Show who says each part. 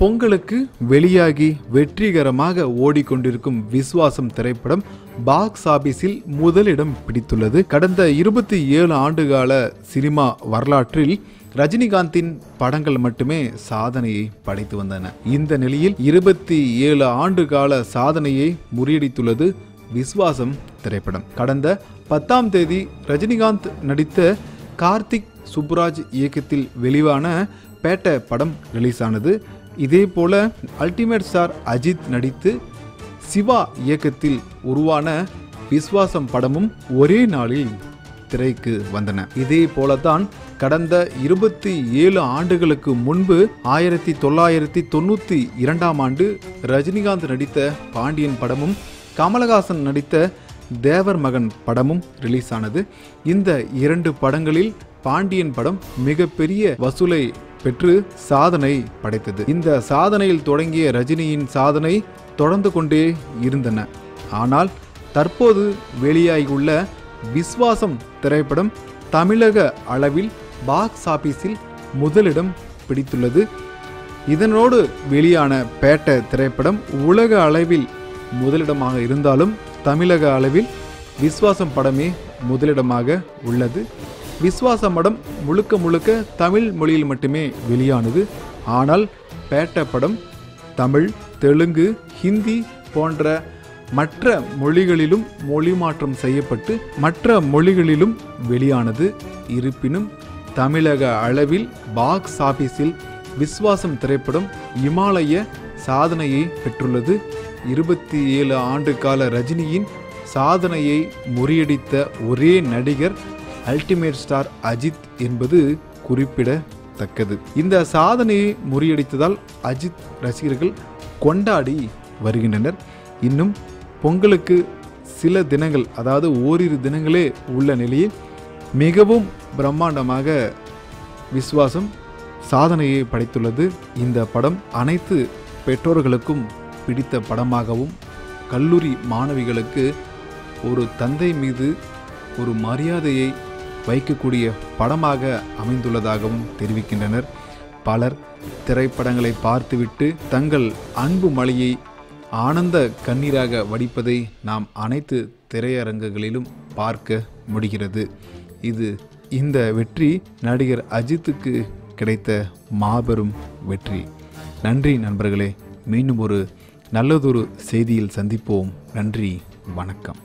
Speaker 1: பொங்கலுக்கு வெளியாகி வெற்றிகரமாக ஓடிக்கொண்டிருக்கும் விஸ்வாசம் திரைப்படம் பாக்ஸ் ஆபீஸில் முதலிடம் பிடித்துள்ளது. கடந்த இருபத்தி ஏழு ஆண்டுகால சினிமா வரலாற்றில் ரஜினிகாந்தின் படங்கள் மட்டுமே சாதனையை படைத்து வந்தன. இந்த நிலையில் இருபத்தி ஏழு ஆண்டு கால சாதனையை முறியடித்துள்ளது விஸ்வாசம் திரைப்படம். கடந்த பத்தாம் தேதி ரஜினிகாந்த் நடித்த கார்த்திக் சுப்புராஜ் இயக்கத்தில் வெளிவான பேட்ட படம் ரிலீஸ் ஆனது. இதே போல அல்டிமேட் ஸ்டார் அஜித் நடித்து சிவா இயக்கத்தில் உருவான விஸ்வாசம் படமும் ஒரே நாளில் திரைக்கு வந்தன. இதே போலதான் கடந்த இருபத்தி ஏழு ஆண்டுகளுக்கு முன்பு ஆயிரத்தி தொள்ளாயிரத்தி தொண்ணூற்றி இரண்டாம் ஆண்டு ரஜினிகாந்த் நடித்த பாண்டியன் படமும் கமலஹாசன் நடித்த தேவர் மகன் படமும் ரிலீஸ் ஆனது இந்த இரண்டு படங்களில் பாண்டியன் படம் மிகப்பெரிய வசூலை பெற்று சாதனை படைத்தது. இந்த சாதனையில் தொடங்கிய ரஜினியின் சாதனை தொடர்ந்து கொண்டே இருந்தன. ஆனால் தற்போது வெளியாகியுள்ள விஸ்வாசம் திரைப்படம் தமிழக அளவில் பாக்ஸ் ஆபீஸில் முதலிடம் பிடித்துள்ளது. இதனோடு வெளியான பேட்ட திரைப்படம் உலக அளவில் முதலிடமாக இருந்தாலும் தமிழக அளவில் விஸ்வாசம் படமே முதலிடமாக உள்ளது. விஸ்வாச படம் முழுக்க முழுக்க தமிழ் மொழியில் மட்டுமே வெளியானது. ஆனால் பேட்ட படம் தமிழ் தெலுங்கு ஹிந்தி போன்ற மற்ற மொழிகளிலும் மொழி மாற்றம் செய்யப்பட்டு மற்ற மொழிகளிலும் வெளியானது. இருப்பினும் தமிழக அளவில் பாக்ஸ் ஆபீஸில் விஸ்வாசம் திரைப்படம் இமாலய சாதனையை பெற்றுள்ளது. இருபத்தி ஏழு ஆண்டு கால ரஜினியின் சாதனையை முறியடித்த ஒரே நடிகர் அல்டிமேட் ஸ்டார் அஜித் என்பது குறிப்பிடத்தக்கது. இந்த சாதனையை முறியடித்ததால் அஜித் ரசிகர்கள் கொண்டாடி வருகின்றனர். இன்னும் பொங்கலுக்கு சில தினங்கள் அதாவது ஓரிரு தினங்களே உள்ள நிலையில் மிகவும் பிரம்மாண்டமாக விஸ்வாசம் சாதனையை படைத்துள்ளது. இந்த படம் அனைத்து பெற்றோர்களுக்கும் பிடித்த படமாகவும் கல்லூரி மாணவிகளுக்கு ஒரு தந்தை மீது ஒரு மரியாதையை வைக்கக்கூடிய படமாக அமைந்துள்ளதாகவும் தெரிவிக்கின்றனர். பலர் திரைப்படங்களை பார்த்துவிட்டு தங்கள் அன்பு மழையை ஆனந்த கண்ணீராக வடிப்பதை நாம் அனைத்து திரையரங்குகளிலும் பார்க்க முடிகிறது. இது இந்த வெற்றி நடிகர் அஜித்துக்கு கிடைத்த மாபெரும் வெற்றி. நன்றி நண்பர்களே மீண்டும் ஒரு நல்லதொரு செய்தியில் சந்திப்போம். நன்றி வணக்கம்.